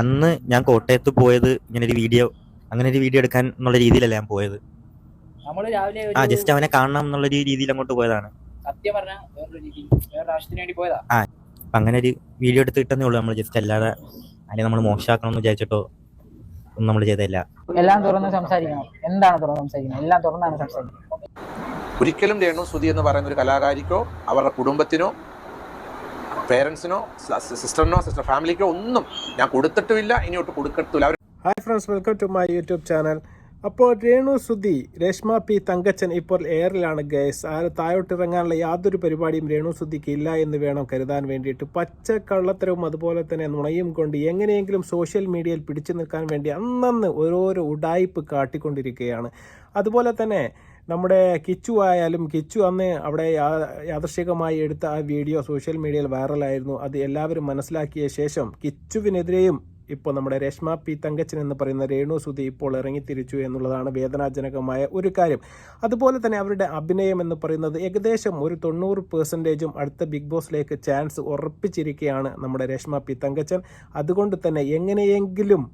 അന്ന് ഞാൻ കോട്ടയത്ത് പോയത് ഇങ്ങനെ ഒരു വീഡിയോ അങ്ങനെ ഒരു വീഡിയോ എടുക്കാൻ എന്നുള്ള രീതിയിലല്ല ഞാൻ പോയത്. നമ്മൾ രാവിലെ ആ ഒരു ജസ്റ്റ് അവനെ കാണണം എന്നുള്ള ഒരു രീതിയിൽ അങ്ങോട്ട് പോയതാണ്. സത്യം പറഞ്ഞ വേറൊരു രീതി വേറൊരു ആവശ്യത്തിന് വേണ്ടി പോയതാ. അപ്പൊ അങ്ങനെ ഒരു വീഡിയോ എടുത്ത് കിട്ടുന്നേ ഉള്ളൂ നമ്മൾ ജസ്റ്റ് അല്ലാതെ അതിനെ നമ്മൾ മോശമാക്കണം എന്ന് വിചാരിച്ചിട്ടോ ഒന്നും നമ്മൾ ചെയ്തല്ല എല്ലാം തുറന്ന് സംസാരിക്കണം. എന്താണ് തുറന്ന് സംസാരിക്കുന്നത്? എല്ലാം തുറന്നാണ് സംസാരിക്കുന്നത്. ഒരിക്കലും രേണു സുധി എന്ന് പറയുന്ന ഒരു കലാകാരിക്കോ അവരുടെ കുടുംബത്തിനോ പേരൻസിനോ സിസ്റ്ററിനോ സിസ്റ്റർ ഫാമിലിക്കോ ഒന്നും ഞാൻ കൊടുത്തിട്ടുമില്ല ഇനിയോട്ട് കൊടുക്കത്തില്ല അവർ hi friends welcome to my YouTube channel അപ്പോൾ രേണു സുധി രേഷ്മ പി തങ്കച്ചൻ ഇപ്പോൾ എയറിലാണ് ഗൈസ് ആ താഴോട്ടിറങ്ങാനുള്ള യാതൊരു പരിപാടിയും രേണു സുധിക്ക് ഇല്ല എന്ന് വേണം കരുതാൻ വേണ്ടിയിട്ട്. പച്ച കള്ളത്തരവും അതുപോലെ തന്നെ നുണയും കൊണ്ട് എങ്ങനെയെങ്കിലും സോഷ്യൽ മീഡിയയിൽ പിടിച്ചു നിൽക്കാൻ വേണ്ടി അന്നന്ന് ഓരോരോ ഉടായ്പ് കാട്ടിക്കൊണ്ടിരിക്കുകയാണ്. അതുപോലെ തന്നെ നമ്മുടെ കിച്ചു ആയാലും കിച്ചു അന്ന് അവിടെ യാദർശികമായി എടുത്ത ആ വീഡിയോ സോഷ്യൽ മീഡിയയിൽ വൈറലായിരുന്നു. അത് എല്ലാവരും മനസ്സിലാക്കിയ ശേഷം കിച്ചുവിനെതിരെയും ഇപ്പോൾ നമ്മുടെ രേഷ്മ പി തങ്കച്ചൻ എന്ന് പറയുന്ന രേണു സുധി ഇപ്പോൾ ഇറങ്ങിത്തിരിച്ചു എന്നുള്ളതാണ് വേദനാജനകമായ ഒരു കാര്യം. അതുപോലെ തന്നെ അവരുടെ അഭിനയം എന്ന് പറയുന്നത് ഏകദേശം ഒരു തൊണ്ണൂറ് പെർസെന്റേജും അടുത്ത ബിഗ് ബോസിലേക്ക് ചാൻസ് ഉറപ്പിച്ചിരിക്കുകയാണ് നമ്മുടെ രേഷ്മ പി തങ്കച്ചൻ. അതുകൊണ്ട് തന്നെ എങ്ങനെയെങ്കിലും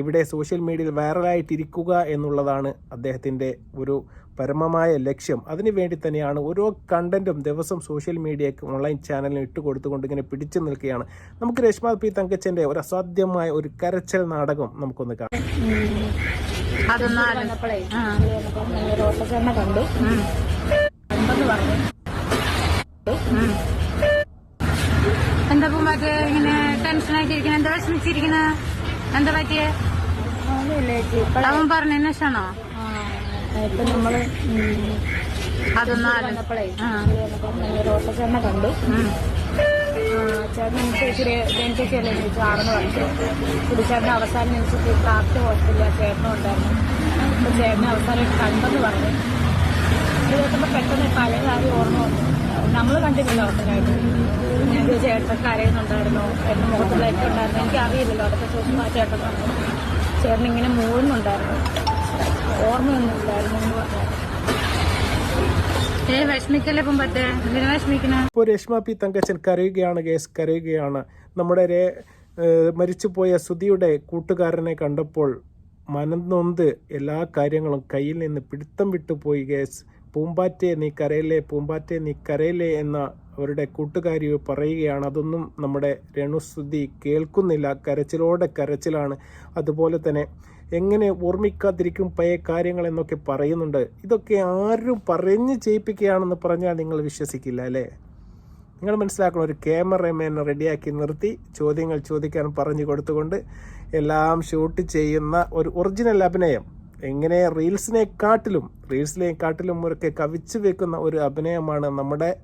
ഇവിടെ സോഷ്യൽ മീഡിയയിൽ വൈറലായിട്ടിരിക്കുക എന്നുള്ളതാണ് അദ്ദേഹത്തിന്റെ ഒരു പരമമായ ലക്ഷ്യം. അതിനു വേണ്ടി തന്നെയാണ് ഓരോ കണ്ടന്റും ദിവസം സോഷ്യൽ മീഡിയക്ക് ഓൺലൈൻ ചാനലിന് ഇട്ട് കൊടുത്തുകൊണ്ട് ഇങ്ങനെ പിടിച്ചു നിൽക്കുകയാണ്. നമുക്ക് രശ്മ പി തങ്കച്ചന്റെ ഒരു അസാധ്യമായ ഒരു കരച്ചൽ നാടകം നമുക്കൊന്ന് കാണാം. കണ്ടു. എന്താ ഇങ്ങനെ എന്താ വിഷമിച്ചിരിക്കണ? എന്താ പറ്റിയേ? അവൻ ഇപ്പൊ നമ്മൾ അതൊന്നും ആലോ- വന്നപ്പോഴേ ആ. റോട്ടച്ചെണ്ണ കണ്ടു. ചേട്ടൻ എനിക്ക് ഇച്ചിരി അല്ലേ? ചോദിച്ചു ആണെന്ന് പറഞ്ഞു കുടിച്ചേട്ടൻ അവസാനം എനിക്ക് പ്രാപ്തി ഹോസ്പിറ്റലിൽ ചേട്ടനും ഉണ്ടായിരുന്നു. അപ്പൊ ചേട്ടനെ അവസാനമായിട്ട് കണ്ടെന്ന് പറഞ്ഞു. ഇത് പെട്ടെന്ന് പല കാര്യം ഓർമ്മ വന്നു. നമ്മൾ കണ്ടില്ലല്ലോ അവസാനമായിട്ട്. ഞാൻ ചേട്ടൻ കരയുന്നുണ്ടായിരുന്നു? ചേട്ടൻ മുഖത്തുള്ളൊക്കെ ഉണ്ടായിരുന്നു? എനിക്ക് അറിയില്ലല്ലോ അതൊക്കെ ചോദിച്ചു ആ ചേട്ടൻ പറഞ്ഞു. ചേട്ടൻ ഇങ്ങനെ മൂഴുന്നുണ്ടായിരുന്നു. ഓർമ്മയൊന്നും രേഷ്മ പി തങ്കച്ചൻ കരയുകയാണ് കേസ് കരയുകയാണ്. നമ്മുടെ രേ മരിച്ചുപോയ സുധിയുടെ കൂട്ടുകാരനെ കണ്ടപ്പോൾ മനന്നൊന്ത് എല്ലാ കാര്യങ്ങളും കയ്യിൽ നിന്ന് പിടുത്തം വിട്ടുപോയി കേസ്. പൂമ്പാറ്റെ നീ കരയില്ലേ പൂമ്പാറ്റെ നീ കരയില്ലേ എന്ന അവരുടെ കൂട്ടുകാരി പറയുകയാണ് അതൊന്നും നമ്മുടെ രണുസ്തുതി കേൾക്കുന്നില്ല. കരച്ചിലോടെ കരച്ചിലാണ്. അതുപോലെ തന്നെ എങ്ങനെ ഓർമ്മിക്കാതിരിക്കും പഴയ കാര്യങ്ങൾ എന്നൊക്കെ പറയുന്നുണ്ട്. ഇതൊക്കെ ആരും പറഞ്ഞ് ചെയ്യിപ്പിക്കുകയാണെന്ന് പറഞ്ഞാൽ നിങ്ങൾ വിശ്വസിക്കില്ല അല്ലേ? നിങ്ങൾ മനസ്സിലാക്കണം ഒരു ക്യാമറമാനെ റെഡിയാക്കി നിർത്തി ചോദ്യങ്ങൾ ചോദിക്കാൻ പറഞ്ഞു കൊടുത്തുകൊണ്ട് എല്ലാം ഷൂട്ട് ചെയ്യുന്ന ഒരു ഒറിജിനൽ അഭിനയം. എങ്ങനെ റീൽസിനെക്കാട്ടിലും റീൽസിനെക്കാട്ടിലും ഒക്കെ കവിച്ചു വെക്കുന്ന ഒരു അഭിനയമാണ് നമ്മുടെ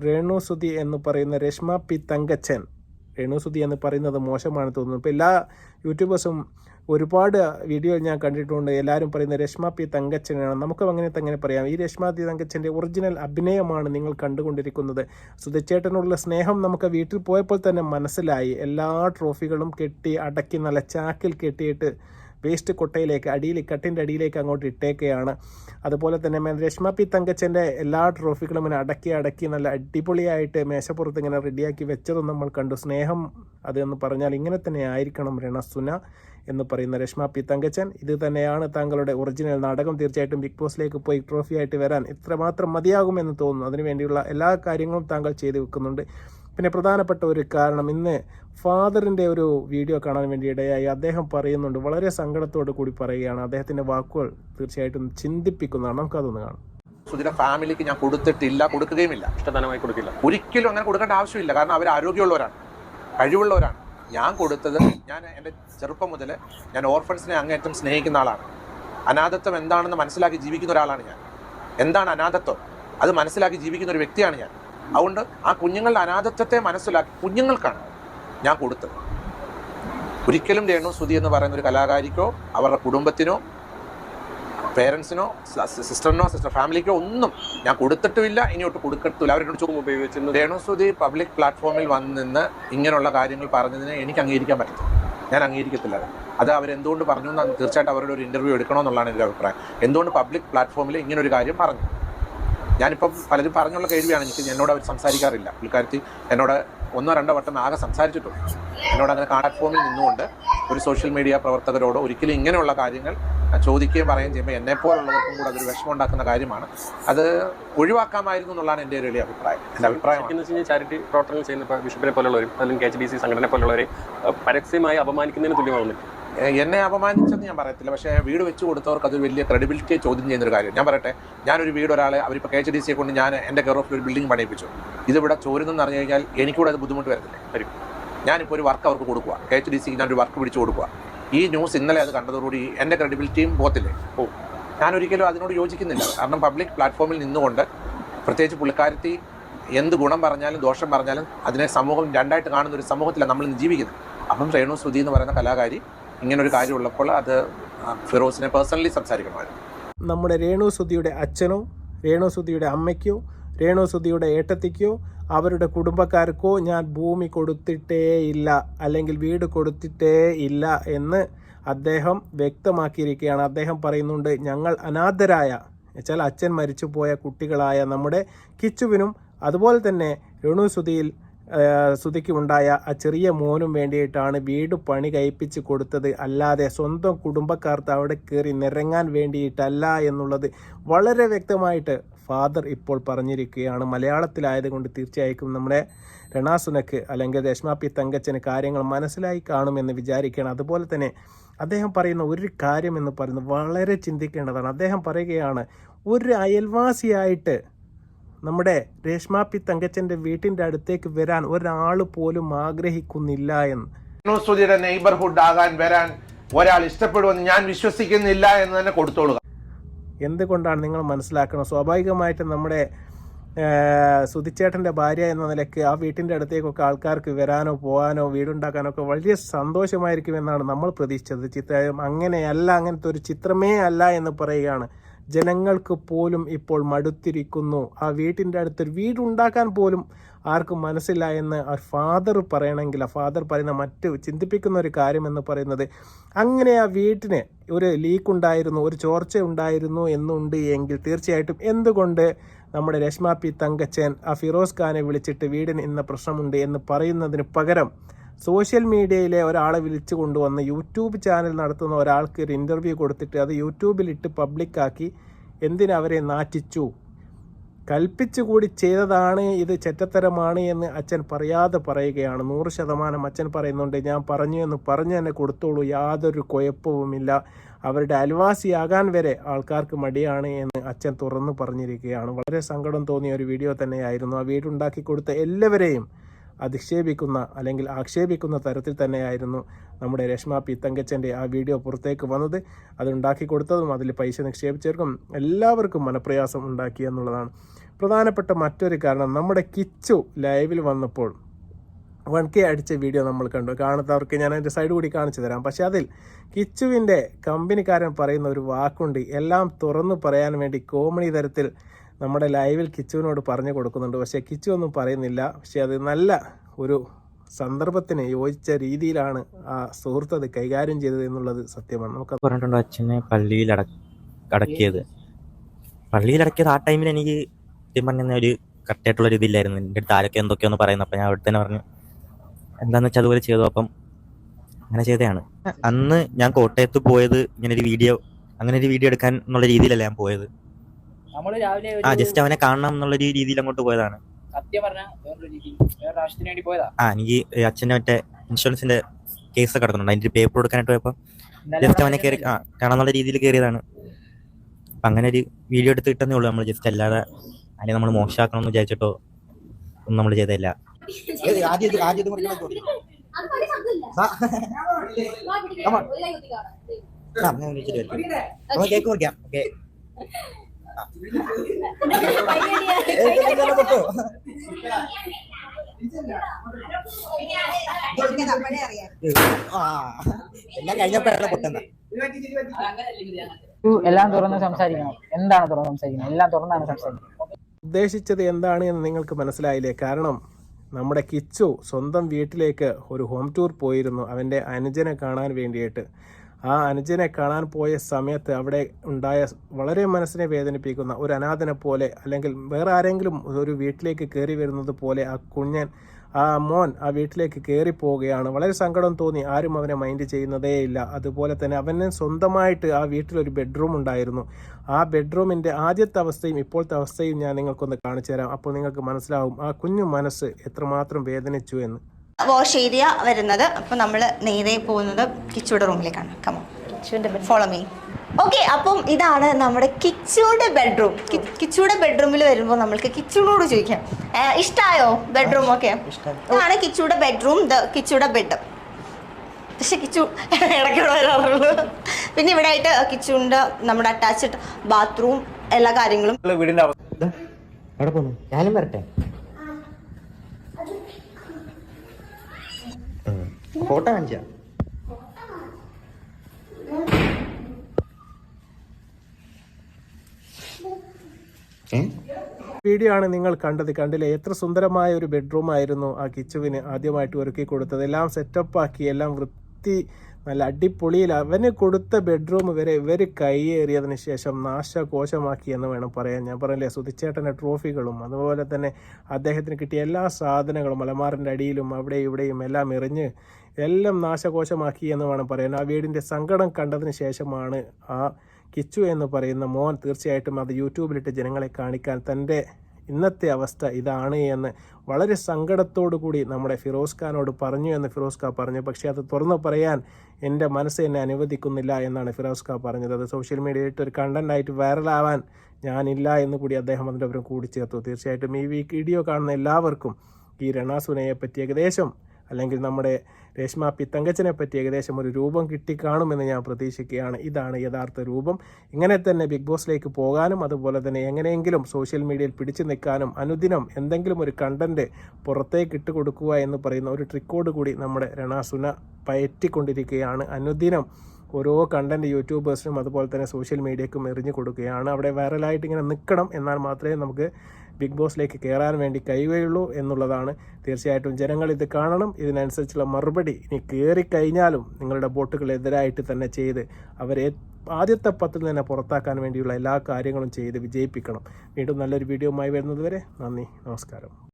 രേണു സുധി എന്ന് പറയുന്ന രശ്മ പി തങ്കച്ചൻ. രേണു സുധി എന്ന് പറയുന്നത് മോശമാണ് തോന്നുന്നു. ഇപ്പോൾ എല്ലാ യൂട്യൂബേഴ്സും ഒരുപാട് വീഡിയോ ഞാൻ കണ്ടിട്ടുണ്ട്. എല്ലാവരും പറയുന്ന രശ്മ പി തങ്കച്ചനാണ്. നമുക്കും അങ്ങനെ തന്നെ പറയാം. ഈ രശ്മ പി തങ്കച്ചന്റെ ഒറിജിനൽ അഭിനയമാണ് നിങ്ങൾ കണ്ടുകൊണ്ടിരിക്കുന്നത്. സുധിച്ചേട്ടനുള്ള സ്നേഹം നമുക്ക് വീട്ടിൽ പോയപ്പോൾ തന്നെ മനസ്സിലായി. എല്ലാ ട്രോഫികളും കെട്ടി അടക്കി നല്ല ചാക്കിൽ കെട്ടിയിട്ട് വേസ്റ്റ് കൊട്ടയിലേക്ക് അടിയിൽ കട്ടിന്റെ അടിയിലേക്ക് അങ്ങോട്ട് ഇട്ടേക്കുകയാണ് അതുപോലെ തന്നെ രശ്മ പി തങ്കച്ചന്റെ എല്ലാ ട്രോഫികളും ഇങ്ങനെ അടക്കി അടക്കി നല്ല അടിപൊളിയായിട്ട് മേശപ്പുറത്ത് ഇങ്ങനെ റെഡിയാക്കി വെച്ചതും നമ്മൾ കണ്ടു. സ്നേഹം അതെന്ന് പറഞ്ഞാൽ ഇങ്ങനെ തന്നെ ആയിരിക്കണം രണസുന എന്ന് പറയുന്ന രശ്മ പി തങ്കച്ചൻ. ഇത് തന്നെയാണ് താങ്കളുടെ ഒറിജിനൽ നാടകം. തീർച്ചയായിട്ടും ബിഗ് ബോസിലേക്ക് പോയി ട്രോഫിയായിട്ട് വരാൻ ഇത്രമാത്രം മതിയാകുമെന്ന് തോന്നുന്നു. അതിനുവേണ്ടിയുള്ള എല്ലാ കാര്യങ്ങളും താങ്കൾ ചെയ്തു വെക്കുന്നുണ്ട്. പിന്നെ പ്രധാനപ്പെട്ട ഒരു കാരണം ഇന്ന് ഫാദറിന്റെ ഒരു വീഡിയോ കാണാൻ വേണ്ടി ഇടയായി അദ്ദേഹം പറയുന്നുണ്ട്. വളരെ സങ്കടത്തോടു കൂടി പറയുകയാണ്. അദ്ദേഹത്തിന്റെ വാക്കുകൾ തീർച്ചയായിട്ടും ചിന്തിപ്പിക്കുന്നതാണ്. നമുക്കതൊന്ന് കാണാം. സുധിയുടെ ഫാമിലിക്ക് ഞാൻ കൊടുത്തിട്ടില്ല കൊടുക്കുകയുമില്ല. ഇഷ്ടധനമായി കൊടുക്കില്ല. ഒരിക്കലും അങ്ങനെ കൊടുക്കേണ്ട ആവശ്യമില്ല. കാരണം അവർ ആരോഗ്യമുള്ളവരാണ് കഴിവുള്ളവരാണ്. ഞാൻ കൊടുത്തത് ഞാൻ എന്റെ ചെറുപ്പം മുതൽ ഞാൻ ഓർഫൻസിനെ അങ്ങേറ്റം സ്നേഹിക്കുന്ന ആളാണ്. അനാഥത്വം എന്താണെന്ന് മനസ്സിലാക്കി ജീവിക്കുന്ന ഒരാളാണ് ഞാൻ. എന്താണ് അനാഥത്വം? അത് മനസ്സിലാക്കി ജീവിക്കുന്ന ഒരു വ്യക്തിയാണ് ഞാൻ. അതുകൊണ്ട് ആ കുഞ്ഞുങ്ങളുടെ അനാഥത്വത്തെ മനസ്സിലാക്കി കുഞ്ഞുങ്ങൾക്കാണ് ഞാൻ കൊടുത്തത്. ഒരിക്കലും രേണു സുതി എന്ന് പറയുന്ന ഒരു കലാകാരിക്കോ അവരുടെ കുടുംബത്തിനോ പേരൻസിനോ സിസ്റ്ററിനോ സിസ്റ്റർ ഫാമിലിക്കോ ഒന്നും ഞാൻ കൊടുത്തിട്ടുമില്ല ഇനിയോട്ട് കൊടുക്കത്തില്ല അവരോട് ചോദിച്ചു. രേണുസുതി പബ്ലിക് പ്ലാറ്റ്ഫോമിൽ വന്ന് നിന്ന് ഇങ്ങനെയുള്ള കാര്യങ്ങൾ പറഞ്ഞതിനെ എനിക്ക് അംഗീകരിക്കാൻ പറ്റത്തില്ല. ഞാൻ അംഗീകരിക്കത്തില്ല അത്. അവരെന്തുകൊണ്ട് പറഞ്ഞു എന്ന് തീർച്ചയായിട്ടും അവരുടെ ഒരു ഇന്റർവ്യൂ എടുക്കണമെന്നുള്ളതാണ് എന്റെ അഭിപ്രായം. എന്തുകൊണ്ട് പബ്ലിക് പ്ലാറ്റ്ഫോമിൽ ഇങ്ങനൊരു കാര്യം പറഞ്ഞു? ഞാനിപ്പം പലരും പറഞ്ഞുള്ള കേൾവിയാണ് എനിക്ക് എന്നോട് അവർ സംസാരിക്കാറില്ല. പുള്ളിക്കാരത്തി എന്നോട് ഒന്നോ രണ്ടോ വട്ടം ആകെ സംസാരിച്ചിട്ടുണ്ട്. എന്നോട് അങ്ങനെ പ്ലാറ്റ്ഫോമിൽ നിന്നുകൊണ്ട് ഒരു സോഷ്യൽ മീഡിയ പ്രവർത്തകരോട് ഒരിക്കലും ഇങ്ങനെയുള്ള കാര്യങ്ങൾ ചോദിക്കുകയും പറയുകയും ചെയ്യുമ്പോൾ എന്നെപ്പോലുള്ളവർക്കും കൂടെ അതൊരു വിഷമം ഉണ്ടാക്കുന്ന കാര്യമാണ്. അത് ഒഴിവാക്കാമായിരുന്നു എന്നുള്ളതാണ് എന്റെ ഒരു വലിയ അഭിപ്രായം. എന്റെ അഭിപ്രായം എന്ന് ചാരിറ്റി പ്രവർത്തനങ്ങൾ ചെയ്യുന്ന ബിഷപ്പിനെ പോലുള്ളവരും അല്ലെങ്കിൽ കെ എച്ച് ഡി സി സംഘടന പോലുള്ളവരെ പരസ്യമായി അപമാനിക്കുന്നതിന് തുല്യമാവുന്നുണ്ട് ഏഹ് എന്നെ അപമാനിച്ചെന്ന് ഞാൻ പറയത്തില്ല. പക്ഷേ വീട് വെച്ച് കൊടുത്തവർക്ക് അതൊരു വലിയ ക്രെഡിബിലിറ്റിയെ ചോദ്യം ചെയ്യുന്ന ഒരു കാര്യം. ഞാൻ പറയട്ടെ ഞാനൊരു വീട് ഒരാളെ അവരിപ്പോൾ കെ എച്ച് ഡി സിയെ കൊണ്ട് ഞാൻ എന്റെ കെയർ ഓഫിൽ ഒരു ബിൽഡിംഗ് പണിയിപ്പിച്ചു. ഇതിവിടെ ചോരുന്നെന്ന് പറഞ്ഞു കഴിഞ്ഞാൽ എനിക്കൂടെ അത് ബുദ്ധിമുട്ട് വരുന്നില്ലേ വരും. ഞാനിപ്പോൾ ഒരു വർക്ക് അവർക്ക് കൊടുക്കുക കെ എച്ച് ഡി സിക്ക് ഞാനൊരു വർക്ക് പിടിച്ചു കൊടുക്കുക ഈ ന്യൂസ് ഇന്നലെ അത് കണ്ടതോടുകൂടി എന്റെ ക്രെഡിബിലിറ്റിയും പോകത്തില്ലേ? ഓ. ഞാനൊരിക്കലും അതിനോട് യോജിക്കുന്നില്ല. കാരണം പബ്ലിക് പ്ലാറ്റ്ഫോമിൽ നിന്നുകൊണ്ട് പ്രത്യേകിച്ച് പുള്ളിക്കാരത്തി എന്ത് ഗുണം പറഞ്ഞാലും ദോഷം പറഞ്ഞാലും അതിനെ സമൂഹം രണ്ടായിട്ട് കാണുന്ന ഒരു സമൂഹത്തിലാണ് നമ്മൾ ഇന്ന് ജീവിക്കുന്നത്. അപ്പം രേണു സുധി എന്ന് പറയുന്ന കലാകാരി ഇങ്ങനൊരു കാര്യം ഉള്ളപ്പോൾ അത് ഫിറോസിനെ പേഴ്സണലി സംസാരിക്കണമായിരുന്നു. നമ്മുടെ രേണു സുധിയുടെ അച്ഛനോ രേണു സുധിയുടെ അമ്മയ്ക്കോ രേണു സുധിയുടെ ഏട്ടത്തിക്കോ അവരുടെ കുടുംബക്കാർക്കോ ഞാൻ ഭൂമി കൊടുത്തിട്ടേ ഇല്ല അല്ലെങ്കിൽ വീട് കൊടുത്തിട്ടേ ഇല്ല എന്ന് അദ്ദേഹം വ്യക്തമാക്കിയിരിക്കുകയാണ്. അദ്ദേഹം പറയുന്നുണ്ട് ഞങ്ങൾ അനാഥരായ വെച്ചാൽ അച്ഛൻ മരിച്ചുപോയ കുട്ടികളായ നമ്മുടെ കിച്ചുവിനും അതുപോലെ തന്നെ രേണു സുധിയിൽ സുധിക്ക് ഉണ്ടായ ആ ചെറിയ മോനും വേണ്ടിയിട്ടാണ് വീട് പണി കഴിപ്പിച്ച് കൊടുത്തത്. അല്ലാതെ സ്വന്തം കുടുംബക്കാർക്ക് അവിടെ കയറി നിരങ്ങാൻ വേണ്ടിയിട്ടല്ല എന്നുള്ളത് വളരെ വ്യക്തമായിട്ട് ഫാദർ ഇപ്പോൾ പറഞ്ഞിരിക്കുകയാണ്. മലയാളത്തിലായതുകൊണ്ട് തീർച്ചയായും നമ്മുടെ രണാസുനക്ക് അല്ലെങ്കിൽ രശ്മ തങ്കച്ചന് കാര്യങ്ങൾ മനസ്സിലായി കാണുമെന്ന് വിചാരിക്കുകയാണ്. അതുപോലെ തന്നെ അദ്ദേഹം പറയുന്ന ഒരു കാര്യം എന്ന് പറയുന്നത് വളരെ ചിന്തിക്കേണ്ടതാണ്. അദ്ദേഹം പറയുകയാണ് ഒരു അയൽവാസിയായിട്ട് നമ്മുടെ രേഷ്മ പി തങ്കച്ചന്റെ വീട്ടിന്റെ അടുത്തേക്ക് വരാൻ ഒരാൾ പോലും ആഗ്രഹിക്കുന്നില്ല എന്ന്. സുധിയുടെ നെയ്ബർഹുഡ് ആകാൻ വരാൻ ഒരാൾ ഇഷ്ടപ്പെടുമെന്ന് ഞാൻ വിശ്വസിക്കുന്നില്ല എന്ന് തന്നെ കൊടുത്തോളുക. എന്തുകൊണ്ടാണ് നിങ്ങൾ മനസ്സിലാക്കണം സ്വാഭാവികമായിട്ടും നമ്മുടെ സുധിച്ചേട്ടന്റെ ഭാര്യ എന്ന നിലയ്ക്ക് ആ വീട്ടിന്റെ അടുത്തേക്കൊക്കെ ആൾക്കാർക്ക് വരാനോ പോകാനോ വീടുണ്ടാക്കാനോ ഒക്കെ വലിയ സന്തോഷമായിരിക്കുമെന്നാണ് നമ്മൾ പ്രതീക്ഷിച്ചത്. ചിത്രം അങ്ങനെയല്ല അങ്ങനത്തെ ഒരു ചിത്രമേ അല്ല എന്ന് പറയുകയാണ്. ജനങ്ങൾക്ക് പോലും ഇപ്പോൾ മടുത്തിരിക്കുന്നു. ആ വീട്ടിന്റെ അടുത്തൊരു വീടുണ്ടാക്കാൻ പോലും ആർക്കും മനസ്സില്ല എന്ന് ആ ഫാദർ പറയണമെങ്കിൽ ആ ഫാദർ പറയുന്ന മറ്റ് ചിന്തിപ്പിക്കുന്ന ഒരു കാര്യം എന്ന് പറയുന്നത് അങ്ങനെ ആ വീട്ടിന് ഒരു ലീക്ക് ഉണ്ടായിരുന്നു ഒരു ചോർച്ച ഉണ്ടായിരുന്നു എന്നുണ്ട് എങ്കിൽ തീർച്ചയായിട്ടും എന്തുകൊണ്ട് നമ്മുടെ രശ്മ പി തങ്കച്ചൻ ആ ഫിറോസ് ഖാനെ വിളിച്ചിട്ട് വീടിന് ഇന്ന പ്രശ്നമുണ്ട് എന്ന് പറയുന്നതിന് പകരം സോഷ്യൽ മീഡിയയിലെ ഒരാളെ വിളിച്ചു കൊണ്ടുവന്ന് യൂട്യൂബ് ചാനൽ നടത്തുന്ന ഒരാൾക്ക് ഒരു ഇന്റർവ്യൂ കൊടുത്തിട്ട് അത് യൂട്യൂബിലിട്ട് പബ്ലിക്കാക്കി എന്തിനവരെ നാറ്റിച്ചു? കൽപ്പിച്ചുകൂടി ചെയ്തതാണ് ഇത് ചെറ്റത്തരമാണ് എന്ന് അച്ഛൻ പറയാതെ പറയുകയാണ്. നൂറ് ശതമാനം അച്ഛൻ പറയുന്നുണ്ട് ഞാൻ പറഞ്ഞു എന്ന് പറഞ്ഞു തന്നെ കൊടുത്തോളൂ യാതൊരു കുഴപ്പവുമില്ല. അവരുടെ അയൽവാസിയാകാൻ വരെ ആൾക്കാർക്ക് മടിയാണ് എന്ന് അച്ഛൻ തുറന്നു പറഞ്ഞിരിക്കുകയാണ്. വളരെ സങ്കടം തോന്നിയ ഒരു വീഡിയോ തന്നെയായിരുന്നു. ആ വീടുണ്ടാക്കി കൊടുത്ത എല്ലാവരെയും അധിക്ഷേപിക്കുന്ന അല്ലെങ്കിൽ ആക്ഷേപിക്കുന്ന തരത്തിൽ തന്നെയായിരുന്നു നമ്മുടെ രശ്മ പി തങ്കച്ചന്റെ ആ വീഡിയോ പുറത്തേക്ക് വന്നത്. അതുണ്ടാക്കി കൊടുത്തതും അതിൽ പൈസ നിക്ഷേപിച്ചവർക്കും എല്ലാവർക്കും മനപ്രയാസം ഉണ്ടാക്കി എന്നുള്ളതാണ്. പ്രധാനപ്പെട്ട മറ്റൊരു കാരണം നമ്മുടെ കിച്ചു ലൈവിൽ വന്നപ്പോൾ വൺ കെ അടിച്ച വീഡിയോ നമ്മൾ കണ്ടു. കാണാത്തവർക്ക് ഞാൻ അതിന്റെ സൈഡ് കൂടി കാണിച്ചു തരാം. പക്ഷേ അതിൽ കിച്ചുവിന്റെ കമ്പനിക്കാരൻ പറയുന്ന ഒരു വാക്കുണ്ട്. എല്ലാം തുറന്നു പറയാൻ വേണ്ടി കോമഡി തരത്തിൽ നമ്മുടെ ലൈവിൽ കിച്ചുവിനോട് പറഞ്ഞു കൊടുക്കുന്നുണ്ട്. പക്ഷേ കിച്ചു ഒന്നും പറയുന്നില്ല. പക്ഷേ അത് നല്ല ഒരു സന്ദർഭത്തിന് യോജിച്ച രീതിയിലാണ് ആ സുഹൃത്ത് അത് കൈകാര്യം ചെയ്തത് എന്നുള്ളത് സത്യമാണ്. നമുക്ക് പറഞ്ഞിട്ടുണ്ടോ അച്ഛനെ പള്ളിയിൽ അട അടക്കിയത്? പള്ളിയിൽ അടക്കിയത് ആ ടൈമിൽ എനിക്ക് പറഞ്ഞ ഒരു കറക്റ്റായിട്ടുള്ള ഒരു ഇതില്ലായിരുന്നു. എന്റെ അടുത്ത് ആരൊക്കെ എന്തൊക്കെയാന്ന് പറയുന്നത് അപ്പം ഞാൻ അവിടെ തന്നെ പറഞ്ഞു എന്താണെന്ന് വെച്ചാൽ അതുപോലെ ചെയ്തു. അപ്പം അങ്ങനെ ചെയ്തതാണ്. അന്ന് ഞാൻ കോട്ടയത്ത് പോയത് ഇങ്ങനെ ഒരു വീഡിയോ അങ്ങനെ ഒരു വീഡിയോ എടുക്കാൻ എന്നുള്ള രീതിയിലല്ല ഞാൻ പോയത്. നമ്മൾ രാവിലെ ആ ജസ്റ്റ് അവനെ കാണണം എന്നുള്ള ഒരു രീതിയിൽ അങ്ങോട്ട് പോയതാണ്. സത്യം പറഞ്ഞാൽ വേറൊരു രീതി വേറെ ആവശ്യത്തിന് വേണ്ടി പോയതാ. ആ എനിക്ക് അച്ഛന്റെ മറ്റേ ഇൻഷുറൻസിന്റെ കേസ് കിടക്കുന്നുണ്ട്. അതിന്റെ പേപ്പർ കൊടുക്കാനായിട്ട് പോയപ്പോൾ ജസ്റ്റ് അവനെ കയറി ആ കാണാന്നുള്ള രീതിയിൽ കയറിയതാണ് അപ്പം അങ്ങനെ ഒരു വീഡിയോ എടുത്ത് കിട്ടുന്നേ ഉള്ളൂ നമ്മൾ ജസ്റ്റ് അല്ലാതെ അതിനെ നമ്മൾ മോശമാക്കണമെന്ന് വിചാരിച്ചിട്ടോ ഒന്നും നമ്മൾ ചെയ്തല്ല കേക്ക് മുറിക്കാം. ഓക്കെ. എല്ലാം എല്ലാം തുറന്ന് സംസാരിക്കണം. എന്താണ് തുറന്ന് സംസാരിക്കുന്നത് എല്ലാം തുറന്നാണ് സംസാരിക്കുന്നത്. ഉദ്ദേശിച്ചത് എന്താണ് എന്ന് നിങ്ങൾക്ക് മനസ്സിലായില്ലേ? കാരണം നമ്മുടെ കിച്ചു സ്വന്തം വീട്ടിലേക്ക് ഒരു ഹോം ടൂർ പോയിരുന്നു. അവന്റെ അനുജനെ കാണാൻ വേണ്ടിയിട്ട്. ആ അനുജനെ കാണാൻ പോയ സമയത്ത് അവിടെ ഉണ്ടായ വളരെ മനസ്സിനെ വേദനിപ്പിക്കുന്ന ഒരു അനാഥനെ പോലെ അല്ലെങ്കിൽ വേറെ ആരെങ്കിലും ഒരു വീട്ടിലേക്ക് കയറി വരുന്നത് പോലെ ആ കുഞ്ഞൻ ആ മോൻ ആ വീട്ടിലേക്ക് കയറി പോവുകയാണ്. വളരെ സങ്കടം തോന്നി. ആരും അവനെ മൈൻഡ് ചെയ്യുന്നതേ ഇല്ല. അതുപോലെ തന്നെ അവന് സ്വന്തമായിട്ട് ആ വീട്ടിലൊരു ബെഡ്റൂം ഉണ്ടായിരുന്നു. ആ ബെഡ്റൂമിന്റെ ആദ്യത്തെ അവസ്ഥയും ഇപ്പോഴത്തെ അവസ്ഥയും ഞാൻ നിങ്ങൾക്കൊന്ന് കാണിച്ചു തരാം അപ്പോൾ നിങ്ങൾക്ക് മനസ്സിലാവും ആ കുഞ്ഞു മനസ്സ് എത്രമാത്രം വേദനിച്ചു എന്ന്. വാഷ് ഏരിയ വരുന്നത്. അപ്പോൾ നമ്മൾ നേരെ പോകുന്നത് കിച്ചുവിടെ റൂമിലേക്കാണ്. Come on follow me okay അപ്പം ഇതാണ് നമ്മുടെ കിച്ചുവിന്റെ ബെഡ്റൂം കിച്ചുവിടെ ബെഡ്റൂമിൽ വരുമ്പോൾ നമ്മൾക്ക് കിച്ചുവിനോട് ചോദിക്കാം. ഇഷ്ടമായോ ഇഷ്ടായോ ബെഡ്റൂം ഒക്കെ? ഇതാണ് കിച്ചുവിടെ ബെഡ്റൂം ദ കിച്ചുവിടെ ബെഡ് പക്ഷെ കിച്ചു ഇടയ്ക്കൂടെ വരാറുള്ളൂ. പിന്നെ ഇവിടെ ആയിട്ട് കിച്ചുണ്ട് നമ്മുടെ അറ്റാച്ച്ഡ് ബാത്റൂം എല്ലാ കാര്യങ്ങളും. അവിടെ പോന്നു. ഞാനും വരട്ടെ. ഫോട്ടോ കാണിച്ച. വീഡിയോ ആണ് നിങ്ങൾ കണ്ടത്. കണ്ടില്ലേ? എത്ര സുന്ദരമായ ഒരു ബെഡ്റൂം ആയിരുന്നു ആ കിച്ചുവിന് ആദ്യമായിട്ട് ഒരുക്കി കൊടുത്തത്. എല്ലാം സെറ്റപ്പ് ആക്കി എല്ലാം വൃത്തി നല്ല അടിപൊളിയിൽ അവന് കൊടുത്ത ബെഡ്റൂം വരെ ഇവർ കൈയേറിയതിന് ശേഷം നാശകോശമാക്കി എന്ന് വേണം പറയാൻ. ഞാൻ പറഞ്ഞില്ലേ സുതിച്ചേട്ടന്റെ ട്രോഫികളും അതുപോലെ തന്നെ അദ്ദേഹത്തിന് കിട്ടിയ എല്ലാ സാധനങ്ങളും മലമാറിന്റെ അടിയിലും അവിടെ ഇവിടെയും എല്ലാം എറിഞ്ഞ് എല്ലാം നാശകോശമാക്കി എന്ന് വേണം പറയാൻ. ആ വീടിന്റെ സങ്കടം കണ്ടതിന് ശേഷമാണ് ആ കിച്ചു എന്ന് പറയുന്ന മോൻ തീർച്ചയായിട്ടും അത് യൂട്യൂബിലിട്ട് ജനങ്ങളെ കാണിക്കാൻ തന്റെ ഇന്നത്തെ അവസ്ഥ ഇതാണ് എന്ന് വളരെ സങ്കടത്തോടു കൂടി നമ്മുടെ ഫിറോസ് ഖാനോട് പറഞ്ഞു എന്ന് ഫിറോസ് ഖാൻ പറഞ്ഞു. പക്ഷേ അത് തുറന്നു പറയാൻ എന്റെ മനസ്സ് എന്നെ അനുവദിക്കുന്നില്ല എന്നാണ് ഫിറോസ് ഖാൻ പറഞ്ഞത്. അത് സോഷ്യൽ മീഡിയയിൽ ഒരു കണ്ടന്റായിട്ട് വൈറലാവാൻ ഞാനില്ല എന്ന് കൂടി അദ്ദേഹം അതിന്റെ ഒപ്പം കൂടിച്ചേർത്തു തീർച്ചയായിട്ടും ഈ വീക്ക് വീഡിയോ കാണുന്ന എല്ലാവർക്കും ഈ രണാസുനയെ പറ്റി ഏകദേശം അല്ലെങ്കിൽ നമ്മുടെ രേഷ്മ പി തങ്കച്ചനെ പറ്റി ഏകദേശം ഒരു രൂപം കിട്ടിക്കാണുമെന്ന് ഞാൻ പ്രതീക്ഷിക്കുകയാണ്. ഇതാണ് യഥാർത്ഥ രൂപം. ഇങ്ങനെ തന്നെ ബിഗ് ബോസിലേക്ക് പോകാനും അതുപോലെ തന്നെ എങ്ങനെയെങ്കിലും സോഷ്യൽ മീഡിയയിൽ പിടിച്ചു നിൽക്കാനും അനുദിനം എന്തെങ്കിലും ഒരു കണ്ടന്റ് പുറത്തേക്ക് ഇട്ട് കൊടുക്കുക എന്ന് പറയുന്ന ഒരു ട്രിക്കോട് കൂടി നമ്മുടെ രണാസുന പയറ്റിക്കൊണ്ടിരിക്കുകയാണ്. അനുദിനം ഓരോ കണ്ടന്റ് യൂട്യൂബേഴ്സിനും അതുപോലെ തന്നെ സോഷ്യൽ മീഡിയക്കും എറിഞ്ഞു കൊടുക്കുകയാണ്. അവിടെ വൈറലായിട്ട് ഇങ്ങനെ നിൽക്കണം എന്നാൽ മാത്രമേ നമുക്ക് ബിഗ് ബോസിലേക്ക് കയറാൻ വേണ്ടി കഴിയുകയുള്ളൂ എന്നുള്ളതാണ്. തീർച്ചയായിട്ടും ജനങ്ങൾ ഇത് കാണണം. ഇതിനനുസരിച്ചുള്ള മറുപടി ഇനി കയറിക്കഴിഞ്ഞാലും നിങ്ങളുടെ ബോട്ടുകൾ എതിരായിട്ട് തന്നെ ചെയ്ത് അവരെ ആദ്യത്തെ പത്തിൽ തന്നെ പുറത്താക്കാൻ വേണ്ടിയുള്ള എല്ലാ കാര്യങ്ങളും ചെയ്ത് വിജയിപ്പിക്കണം. വീണ്ടും നല്ലൊരു വീഡിയോ വരുന്നതുവരെ നന്ദി നമസ്കാരം.